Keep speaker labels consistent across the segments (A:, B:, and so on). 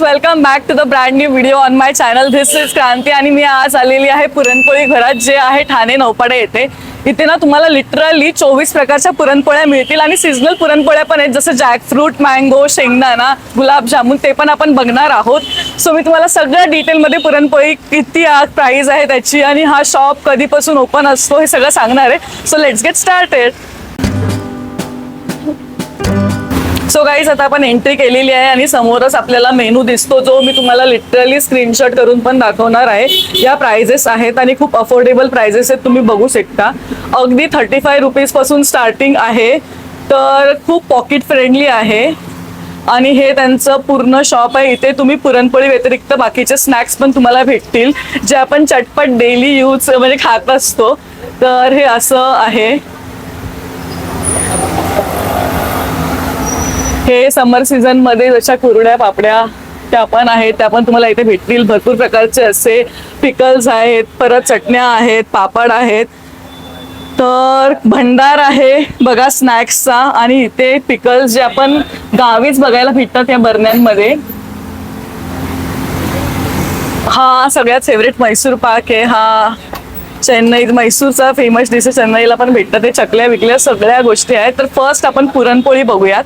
A: Welcome back to the brand new video on my channel this is Kranti आणि मी आज आलेली आहे पुरणपोळी घरात जे आहे ठाणे नौपाडे येथे. इथे ना तुम्हाला लिटरली चोवीस प्रकारच्या पुरणपोळ्या मिळतील आणि सिजनल पुरणपोळ्या पण आहेत जसं जॅकफ्रूट मँगो शेंगदाणा गुलाबजामुन ते पण आपण बघणार आहोत. सो मी तुम्हाला सगळ्या डिटेलमध्ये पुरणपोळी किती प्राईज आहे त्याची आणि हा शॉप कधीपासून ओपन असतो हे सगळं सांगणार आहे. So let's get started so guys आता आपण एंट्री केलेली आहे आणि समोरच आपल्याला मेनू दिसतो जो मी तुम्हाला लिटरली स्क्रीनशॉट करून पण दाखवणार आहे. या प्राइजेस आहेत आणि खूप अफोर्डेबल प्राइजेस आहेत तुम्ही बघू शकता. अगदी थर्टी फाय रुपीजपासून स्टार्टिंग आहे. तर खूप पॉकेट फ्रेंडली आहे. आणि हे त्यांचं पूर्ण शॉप आहे. इथे तुम्ही पुरणपोळी व्यतिरिक्त बाकीचे स्नॅक्स पण तुम्हाला भेटतील जे आपण चटपट डेली यूज म्हणजे खात असतो. तर हे असं आहे. हे समर सीझनमध्ये जशा कुरड्या पापड्या त्या पण आहेत त्या पण तुम्हाला इथे भेटतील. भरपूर प्रकारचे असे पिकल्स आहेत परत चटण्या आहेत पापड आहेत. तर भंडार आहे बघा स्नॅक्सचा आणि इथे पिकल्स जे आपण गावीच बघायला भेटतात या बरण्यांमध्ये. हा सगळ्यात फेवरेट मैसूर पाक आहे. हा चेन्नई मैसूरचा फेमस डिश आहे. चेन्नईला पण भेटतात ते चकल्या विकल्या सगळ्या गोष्टी आहेत. तर फर्स्ट आपण पुरणपोळी बघूयात.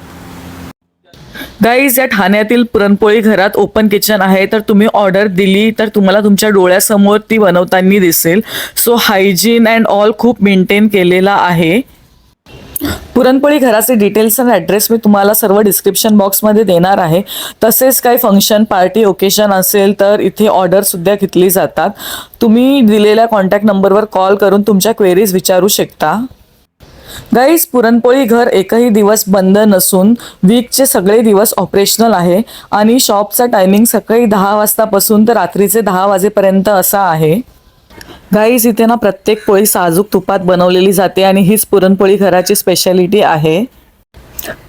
A: गाईज या ठाण्यातील पुरणपोळी घरात ओपन किचन आहे. तर तुम्ही ऑर्डर दिली तर तुम्हाला तुमच्या डोळ्यासमोर ती बनवताना दिसेल. सो हायजीन अँड ऑल खूप मेंटेन केलेला आहे. पुरणपोळी घराचे डिटेल्स आणि ॲड्रेस मी तुम्हाला सर्व डिस्क्रिप्शन बॉक्समध्ये देणार आहे. तसेच काही फंक्शन पार्टी ओकेशन असेल तर इथे ऑर्डरसुद्धा घेतली जातात. तुम्ही दिलेल्या कॉन्टॅक्ट नंबरवर कॉल करून तुमच्या क्वेरीज विचारू शकता. गाईस पुरणपोळी घर एकही दिवस बंद नसून वीकचे सगळे दिवस ऑपरेशनल आहे आणि शॉपचा टायमिंग सकाळी दहा वाजतापासून तर रात्रीचे दहा वाजेपर्यंत असा आहे. गाईस इथे ना प्रत्येक पोळी साजूक तुपात बनवलेली जाते आणि हीच पुरणपोळी घराची स्पेशालिटी आहे.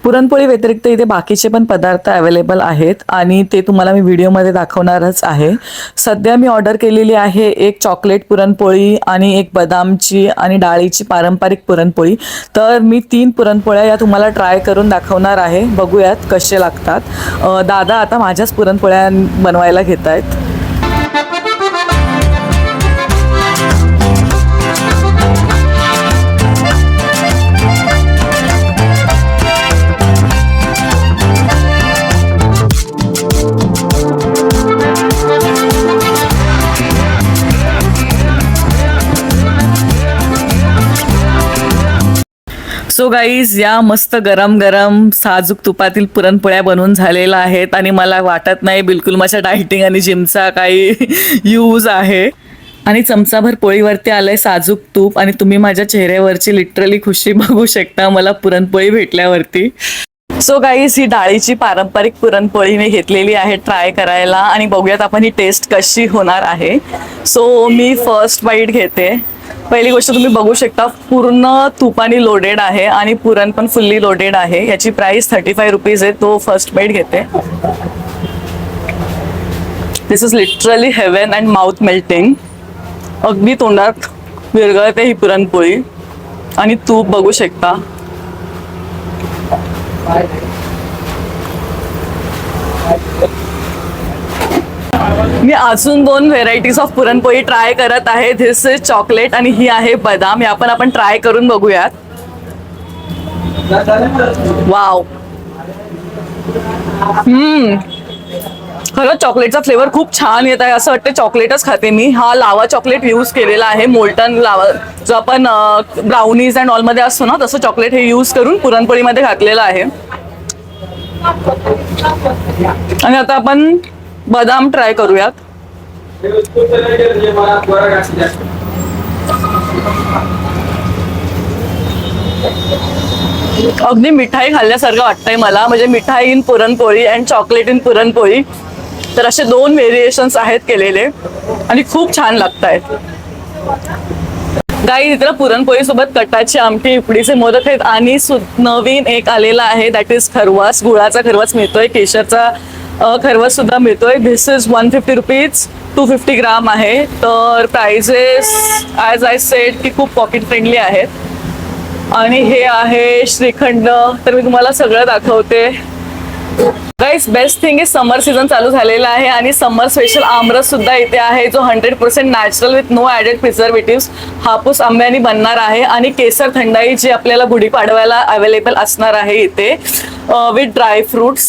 A: पुरणपोळी व्यतिरिक्त इथे बाकीचे पण पदार्थ अवेलेबल आहेत आणि ते तुम्हाला मी व्हिडिओमध्ये दाखवणारच आहे. सध्या मी ऑर्डर केलेली आहे एक चॉकलेट पुरणपोळी आणि एक बदामची आणि डाळीची पारंपरिक पुरणपोळी. तर मी तीन पुरणपोळ्या या तुम्हाला ट्राय करून दाखवणार आहे. बघूयात कसे लागतात. दादा आता माझ्याच पुरणपोळ्या बनवायला घेत आहेत सो गाईज या मस्त गरम गरम साजूक तुपातील पुरणपोळ्या बनवून झालेल्या आहेत आणि मला वाटत नाही बिलकुल माझ्या डायटिंग आणि जिमचा काही यूज आहे. आणि चमचाभर पोळीवरती आलंय साजूक तूप आणि तुम्ही माझ्या चेहऱ्यावरची लिटरली खुशी बघू शकता मला पुरणपोळी भेटल्यावरती. सो गाईज ही डाळीची पारंपरिक पुरणपोळी मी घेतलेली आहे ट्राय करायला आणि बघूयात आपण ही टेस्ट कशी होणार आहे. सो मी फर्स्ट बाईट घेते. पहिली गोष्ट तुम्ही बघू शकता पूर्ण तुपाने लोडेड आहे आणि पुरण पण फुल्ली लोडेड आहे. याची प्राइस थर्टी फाय रुपीज आहे. तो फर्स्ट बाईट घेते. This is literally heaven and mouth melting अगदी तोंडात विरगळते ही पुरणपोळी. आणि तूप बघू शकता. मी अजून दोन व्हेरायटीज ऑफ पुरणपोळी ट्राय करत आहे. धिस इज चॉकलेट आणि ही आहे बदाम. या पण आपण ट्राय करून बघूयात. वाव हम्म खरं चॉकलेटचा फ्लेवर खूप छान येत आहे. असं वाटतं चॉकलेटच खाते मी. हा लावा चॉकलेट यूज केलेला आहे. मोल्टन लावा. जो आपण ब्राउनीज अँड ऑलमध्ये असतो ना तसं चॉकलेट हे यूज करून पुरणपोळीमध्ये घातलेलं आहे. आणि आता आपण बदाम ट्राय करूयात. अगदी मिठाई खाल्ल्यासारखं वाटतंय मला. म्हणजे mithai in puranpoli and chocolate in puranpoli. तर असे दोन व्हेरिएशन्स आहेत केलेले. आणि खूप छान लागत आहेत गाई इथं पुरणपोळी सोबत कटाची आमटी इकडीचे मोदक आहेत. आणि नवीन एक आलेला आहे. That is kharvas. गुळाचा खरवास मिळतोय. केशरचा खरवस सुद्धा मिळतोय. This is one fifty rupees two fifty gram आहे. तर प्राइजेस ॲज आय सेड की खूप पॉकेट फ्रेंडली आहेत. आणि हे आहे श्रीखंड. तर मी तुम्हाला सगळं दाखवते. Guys best thing is summer season चालू झालेला आहे आणि समर स्पेशल आमरस सुद्धा इथे आहे जो hundred percent natural with no added preservative Hapus आंब्यानी बनणार आहे आणि केसर थंडाई जी आपल्याला गुढीपाडव्याला अवेलेबल असणार आहे इथे. विथ ड्राय फ्रुट्स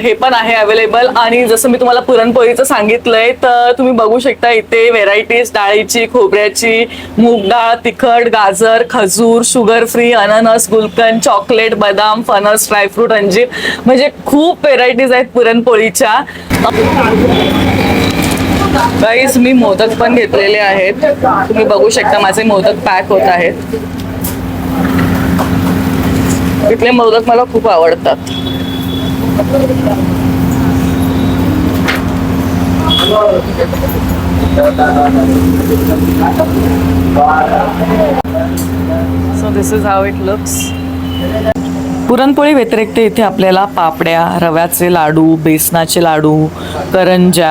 A: हे पण आहे अवेलेबल आणि जसं मी तुम्हाला पुरणपोळीचं सांगितलंय तर तुम्ही बघू शकता इथे व्हेरायटीज डाळीची खोबऱ्याची मूग डाळ तिखट गाजर खजूर शुगर फ्री अननस गुलकंद चॉकलेट बदाम फणस ड्रायफ्रूट अंजीर. म्हणजे खूप व्हरायटीज आहेत पुरणपोळीच्या. गाईज मी मोदक पण घेतलेले आहेत. तुम्ही बघू शकता माझे मोदक पॅक होत आहेत. इथले मोदक मला खूप आवडतात. So this is how it looks puranpoli व्यतिरिक्त इथे आपल्याला पापड्या रव्याचे लाडू बेसनाचे लाडू करंजा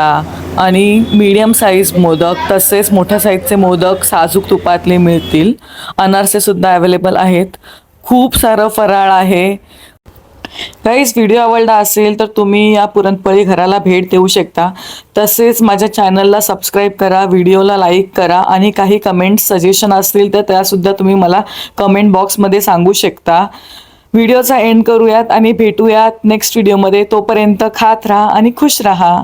A: आणि मीडियम साईज मोदक तसेच मोठ्या साईजचे मोदक साजूक तुपातले मिळतील. अनारसेसुद्धा अवेलेबल आहेत. खूप सारं फराळ आहे. काहीच व्हिडिओ आवडला असेल तर तुम्ही या पुरणपोळी घराला भेट देऊ शकता. तसेच माझ्या चॅनलला सबस्क्राईब करा व्हिडिओला लाईक करा आणि काही कमेंट सजेशन असतील तर त्यासुद्धा तुम्ही मला कमेंट बॉक्समध्ये सांगू शकता. व्हिडिओचा एंड करूयात आणि भेटूयात नेक्स्ट व्हिडिओमध्ये तोपर्यंत खात राहा आणि खुश राहा.